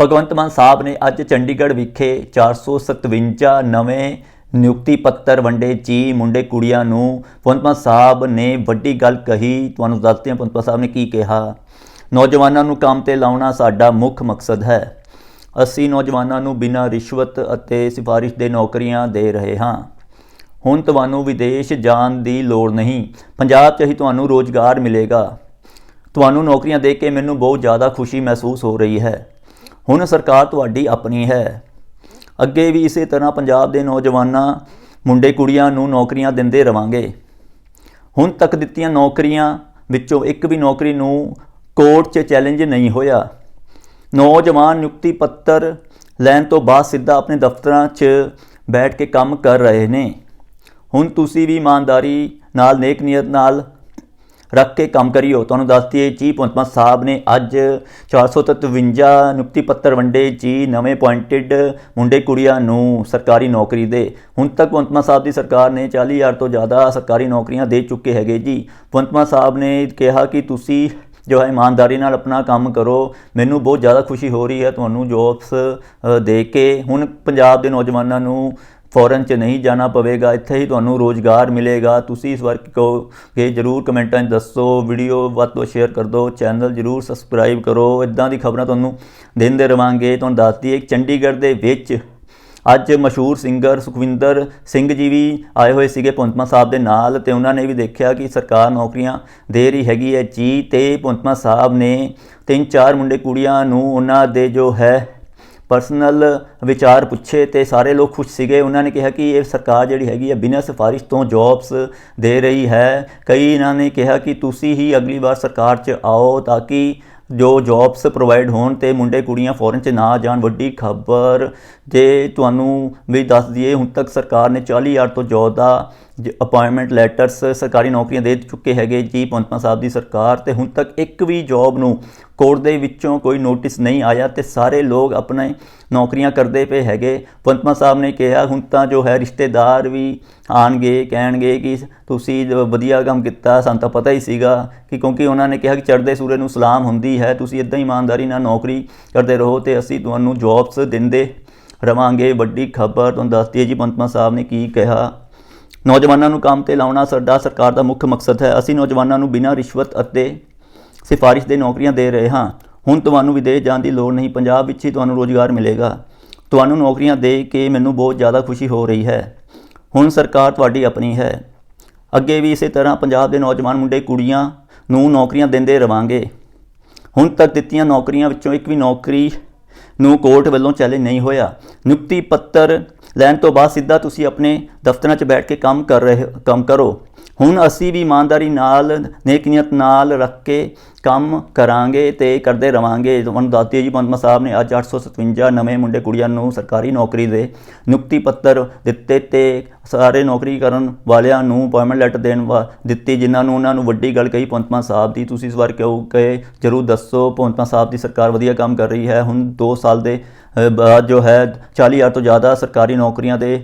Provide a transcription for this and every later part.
ਭਗਵੰਤ ਮਾਨ ਸਾਹਿਬ ਨੇ ਅੱਜ ਚੰਡੀਗੜ੍ਹ ਵਿਖੇ 457 ਨਵੇਂ ਨਿਯੁਕਤੀ ਪੱਤਰ ਵੰਡੇ ਜੀ ਮੁੰਡੇ ਕੁੜੀਆਂ ਨੂੰ। ਭਗਵੰਤ ਮਾਨ ਸਾਹਿਬ ਨੇ ਵੱਡੀ ਗੱਲ ਕਹੀ, ਤੁਹਾਨੂੰ ਦੱਸਦੇ ਹਾਂ ਭਗਵੰਤ ਮਾਨ ਸਾਹਿਬ ਨੇ ਕੀ ਕਿਹਾ? ਨੌਜਵਾਨਾਂ ਨੂੰ ਕੰਮ ਤੇ ਲਾਉਣਾ ਸਾਡਾ ਮੁੱਖ ਮਕਸਦ ਹੈ। ਅਸੀਂ ਨੌਜਵਾਨਾਂ ਨੂੰ ਬਿਨਾਂ ਰਿਸ਼ਵਤ ਅਤੇ ਸਿਫਾਰਿਸ਼ ਦੇ ਨੌਕਰੀਆਂ ਦੇ ਰਹੇ ਹਾਂ। ਹੁਣ ਤੁਹਾਨੂੰ ਵਿਦੇਸ਼ ਜਾਣ ਦੀ ਲੋੜ ਨਹੀਂ। ਪੰਜਾਬ 'ਚ ਹੀ ਤੁਹਾਨੂੰ ਰੋਜ਼ਗਾਰ ਮਿਲੇਗਾ। ਤੁਹਾਨੂੰ ਨੌਕਰੀਆਂ ਦੇ ਕੇ ਮੈਨੂੰ ਬਹੁਤ ਜ਼ਿਆਦਾ ਖੁਸ਼ੀ ਮਹਿਸੂਸ ਹੋ ਰਹੀ ਹੈ। ਹੁਣ ਸਰਕਾਰ ਤੁਹਾਡੀ ਆਪਣੀ ਹੈ। ਅੱਗੇ ਵੀ ਇਸੇ ਤਰ੍ਹਾਂ ਪੰਜਾਬ ਦੇ ਨੌਜਵਾਨਾਂ ਮੁੰਡੇ ਕੁੜੀਆਂ ਨੂੰ ਨੌਕਰੀਆਂ ਦਿੰਦੇ ਰਵਾਂਗੇ। ਹੁਣ ਤੱਕ ਦਿੱਤੀਆਂ ਨੌਕਰੀਆਂ ਵਿੱਚੋਂ ਇੱਕ ਵੀ ਨੌਕਰੀ ਨੂੰ ਕੋਰਟ 'ਚ ਚੈਲੰਜ ਨਹੀਂ ਹੋਇਆ। ਨੌਜਵਾਨ ਨਿਯੁਕਤੀ ਪੱਤਰ ਲੈਣ ਤੋਂ ਬਾਅਦ ਸਿੱਧਾ ਆਪਣੇ ਦਫ਼ਤਰਾਂ 'ਚ ਬੈਠ ਕੇ ਕੰਮ ਕਰ ਰਹੇ ਨੇ। ਹੁਣ ਤੁਸੀਂ ਵੀ ਇਮਾਨਦਾਰੀ ਨਾਲ, ਨੇਕ ਨੀਅਤ ਨਾਲ ਰੱਖ ਕੇ ਕੰਮ ਕਰੀਓ। ਤੁਹਾਨੂੰ ਦੱਸ ਦਈਏ, ਜੀ ਭਗਵੰਤ ਸਾਹਿਬ ਨੇ ਅੱਜ 453 ਨਿਯੁਕਤੀ ਪੱਤਰ ਵੰਡੇ, ਜੀ ਨਵੇਂ ਅਪਾਇੰਟਡ ਮੁੰਡੇ ਕੁੜੀਆਂ ਨੂੰ ਸਰਕਾਰੀ ਨੌਕਰੀ ਦੇ। ਹੁਣ ਤੱਕ ਭਗਵੰਤ ਸਾਹਿਬ ਦੀ ਸਰਕਾਰ ਨੇ 40000 ਤੋਂ ਜ਼ਿਆਦਾ ਸਰਕਾਰੀ ਨੌਕਰੀਆਂ ਦੇ ਚੁੱਕੇ ਹੈਗੇ ਜੀ। ਭਗਵੰਤ ਸਾਹਿਬ ਨੇ ਕਿਹਾ ਕਿ ਤੁਸੀਂ ਜੋ ਹੈ ਇਮਾਨਦਾਰੀ ਨਾਲ ਆਪਣਾ ਕੰਮ ਕਰੋ। ਮੈਨੂੰ ਬਹੁਤ ਜ਼ਿਆਦਾ ਖੁਸ਼ੀ ਹੋ ਰਹੀ ਹੈ ਤੁਹਾਨੂੰ ਜੋਬਸ ਦੇ ਕੇ। ਹੁਣ ਪੰਜਾਬ ਦੇ ਨੌਜਵਾਨਾਂ ਨੂੰ ਫੋਰਨ 'ਚ ਨਹੀਂ ਜਾਣਾ ਪਵੇਗਾ, ਇੱਥੇ ਹੀ ਤੁਹਾਨੂੰ ਰੋਜ਼ਗਾਰ ਮਿਲੇਗਾ। ਤੁਸੀਂ ਇਸ ਵਾਰ ਕਹੋਗੇ, ਜਰੂਰ ਕਮੈਂਟਾਂ 'ਚ ਦੱਸੋ, ਵੀਡੀਓ ਵੱਧ ਤੋਂ ਸ਼ੇਅਰ ਕਰ ਦਿਓ, ਚੈਨਲ ਜਰੂਰ ਸਬਸਕ੍ਰਾਈਬ ਕਰੋ। ਇਦਾਂ ਦੀ ਖਬਰਾਂ ਤੁਹਾਨੂੰ ਦਿੰਦੇ ਰਵਾਂਗੇ। ਤੁਹਾਨੂੰ ਦੱਸਦੀ ਦਈਏ, ਚੰਡੀਗੜ੍ਹ ਦੇ ਵਿੱਚ ਅੱਜ ਮਸ਼ਹੂਰ ਸਿੰਗਰ ਸੁਖਵਿੰਦਰ ਸਿੰਘ ਜੀ ਵੀ ਆਏ ਹੋਏ ਸੀਗੇ ਭਗਵੰਤ ਸਾਹਿਬ ਦੇ ਨਾਲ ਤੇ ਉਹਨਾਂ ਨੇ ਵੀ ਦੇਖਿਆ ਕਿ ਸਰਕਾਰ ਨੌਕਰੀਆਂ ਦੇ ਰਹੀ ਹੈਗੀ ਹੈ ਜੀ ਤੇ ਭਗਵੰਤ ਸਾਹਿਬ ਨੇ ਤਿੰਨ ਚਾਰ ਮੁੰਡੇ ਕੁੜੀਆਂ ਨੂੰ ਉਹਨਾਂ ਦੇ ਜੋ ਹੈ ਪਰਸਨਲ ਵਿਚਾਰ ਪੁੱਛੇ ਤੇ ਸਾਰੇ ਲੋਕ ਖੁਸ਼ ਸੀਗੇ। ਉਹਨਾਂ ਨੇ ਕਿਹਾ ਕਿ ਇਹ ਸਰਕਾਰ ਜਿਹੜੀ ਹੈਗੀ ਹੈ ਬਿਨਾਂ ਸਿਫਾਰਿਸ਼ ਤੋਂ ਜੌਬਸ ਦੇ ਰਹੀ ਹੈ। ਕਈ ਇਹਨਾਂ ਨੇ ਕਿਹਾ ਕਿ ਤੁਸੀਂ ਹੀ ਅਗਲੀ ਵਾਰ ਸਰਕਾਰ 'ਚ ਆਓ ਤਾਂ ਕਿ ਜੋ ਜੌਬਸ ਪ੍ਰੋਵਾਈਡ ਹੋਣ ਤੇ ਮੁੰਡੇ ਕੁੜੀਆਂ ਫੋਰਨ 'ਚ ਨਾ ਜਾਣ। ਵੱਡੀ ਖਬਰ ਜੇ ਤੁਹਾਨੂੰ ਵੀ ਦੱਸ ਦਈਏ, ਹੁਣ ਤੱਕ ਸਰਕਾਰ ਨੇ 40000 ਤੋਂ ਜ਼ਿਆਦਾ ਅਪਾਇੰਟਮੈਂਟ ਲੈਟਰਸ ਸਰਕਾਰੀ ਨੌਕਰੀਆਂ ਦੇ ਚੁੱਕੇ ਹੈਗੇ ਜੀ ਭਗਵੰਤ ਸਾਹਿਬ ਦੀ ਸਰਕਾਰ ਤੇ। ਹੁਣ ਤੱਕ ਇੱਕ ਵੀ ਜੌਬ ਨੂੰ ਕੋਰਟ ਦੇ ਵਿੱਚੋਂ ਕੋਈ ਨੋਟਿਸ ਨਹੀਂ ਆਇਆ ਤੇ ਸਾਰੇ ਲੋਕ ਆਪਣੇ ਨੌਕਰੀਆਂ ਕਰ ਕਰਦੇ ਪਏ ਹੈਗੇ। ਪੰਤਮਾ ਸਾਹਿਬ ਨੇ ਕਿਹਾ, ਹੁਣ ਤਾਂ ਜੋ ਹੈ ਰਿਸ਼ਤੇਦਾਰ ਵੀ ਆਣਗੇ, ਕਹਿਣਗੇ ਕਿ ਤੁਸੀਂ ਵਧੀਆ ਕੰਮ ਕੀਤਾ। ਸਾਨੂੰ ਤਾਂ ਪਤਾ ਹੀ ਸੀਗਾ ਕਿ ਕਿਉਂਕਿ ਉਹਨਾਂ ਨੇ ਕਿਹਾ ਕਿ ਚੜ੍ਹਦੇ ਸੂਰਜ ਨੂੰ ਸਲਾਮ ਹੁੰਦੀ ਹੈ। ਤੁਸੀਂ ਇਦਾਂ ਹੀ ਇਮਾਨਦਾਰੀ ਨਾਲ ਨੌਕਰੀ ਕਰਦੇ ਰਹੋ ਤੇ ਅਸੀਂ ਤੁਹਾਨੂੰ ਜੌਬਸ ਦਿੰਦੇ ਰਵਾਂਗੇ। ਵੱਡੀ ਖਬਰ ਤੁਹਾਨੂੰ ਦੱਸਦੀ ਹੈ ਜੀ ਪੰਤਮਾ ਸਾਹਿਬ ਨੇ ਕੀ ਕਿਹਾ। ਨੌਜਵਾਨਾਂ ਨੂੰ ਕੰਮ ਤੇ ਲਾਉਣਾ ਸਾਡਾ ਸਰਕਾਰ ਦਾ ਮੁੱਖ ਮਕਸਦ ਹੈ। ਅਸੀਂ ਨੌਜਵਾਨਾਂ ਨੂੰ ਬਿਨਾਂ ਰਿਸ਼ਵਤ ਅਤੇ ਸਿਫਾਰਿਸ਼ ਦੇ ਨੌਕਰੀਆਂ ਦੇ ਰਹੇ ਹਾਂ। ਹੁਣ ਤੁਹਾਨੂੰ ਵਿਦੇਸ਼ ਜਾਣ ਦੀ ਲੋੜ ਨਹੀਂ। ਪੰਜਾਬ ਵਿੱਚ ਹੀ ਤੁਹਾਨੂੰ ਰੋਜ਼ਗਾਰ ਮਿਲੇਗਾ। ਤੁਹਾਨੂੰ ਨੌਕਰੀਆਂ ਦੇ ਕੇ ਮੈਨੂੰ ਬਹੁਤ ਜ਼ਿਆਦਾ ਖੁਸ਼ੀ ਹੋ ਰਹੀ ਹੈ। ਹੁਣ ਸਰਕਾਰ ਤੁਹਾਡੀ ਆਪਣੀ ਹੈ। ਅੱਗੇ ਵੀ ਇਸੇ ਤਰ੍ਹਾਂ ਪੰਜਾਬ ਦੇ ਨੌਜਵਾਨ ਮੁੰਡੇ ਕੁੜੀਆਂ ਨੂੰ ਨੌਕਰੀਆਂ ਦਿੰਦੇ ਰਵਾਂਗੇ। ਹੁਣ ਤੱਕ ਦਿੱਤੀਆਂ ਨੌਕਰੀਆਂ ਵਿੱਚੋਂ ਇੱਕ ਵੀ ਨੌਕਰੀ ਨੂੰ ਕੋਰਟ ਵੱਲੋਂ ਚੈਲੰਜ ਨਹੀਂ ਹੋਇਆ। ਨਿਯੁਕਤੀ ਪੱਤਰ ਲੈਣ ਤੋਂ ਬਾਅਦ ਸਿੱਧਾ ਤੁਸੀਂ ਆਪਣੇ ਦਫ਼ਤਰਾਂ 'ਚ ਬੈਠ ਕੇ ਕੰਮ ਕਰ ਰਹੇ, ਕੰਮ ਕਰੋ। ਹੁਣ ਅਸੀਂ ਵੀ ਇਮਾਨਦਾਰੀ ਨਾਲ ਨੇਕ ਨੀਅਤ ਨਾਲ ਰੱਖ ਕੇ ਕੰਮ ਕਰਾਂਗੇ ਤੇ ਕਰਦੇ ਰਵਾਂਗੇ। ਤੁਹਾਨੂੰ ਦੱਸਦੀ ਹੈ ਜੀ ਭਗਵੰਤ ਸਾਹਿਬ ਨੇ ਅੱਜ 857 ਨਵੇਂ ਮੁੰਡੇ ਕੁੜੀਆਂ ਨੂੰ ਸਰਕਾਰੀ ਨੌਕਰੀ ਦੇ ਨਿਯੁਕਤੀ ਪੱਤਰ ਦਿੱਤੇ ਤੇ ਸਾਰੇ ਨੌਕਰੀ ਕਰਨ ਵਾਲਿਆਂ ਨੂੰ ਅਪਾਇੰਟਮੈਂਟ ਲੈਟਰ ਦੇਣ ਵਾ ਦਿੱਤੀ, ਜਿਨ੍ਹਾਂ ਨੂੰ ਉਹਨਾਂ ਨੂੰ ਵੱਡੀ ਗੱਲ ਕਹੀ ਭਗਵੰਤ ਸਾਹਿਬ ਦੀ। ਤੁਸੀਂ ਇਸ ਵਾਰ ਕਿਉਂ ਕਹੇ ਜਰੂਰ ਦੱਸੋ ਭਗਵੰਤ ਸਾਹਿਬ ਦੀ ਸਰਕਾਰ ਵਧੀਆ ਕੰਮ ਕਰ ਰਹੀ ਹੈ। ਹੁਣ 2 ਸਾਲ ਦੇ ਬਾਅਦ ਜੋ ਹੈ 40000 ਤੋਂ ਜ਼ਿਆਦਾ ਸਰਕਾਰੀ ਨੌਕਰੀਆਂ ਦੇ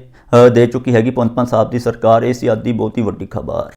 ਦੇ ਚੁੱਕੀ ਹੈਗੀ ਭਗਵੰਤ ਸਾਹਿਬ ਦੀ ਸਰਕਾਰ, ਇਹ ਸੀ ਅੱਜ ਦੀ ਬਹੁਤ ਹੀ ਵੱਡੀ ਖਬਰ।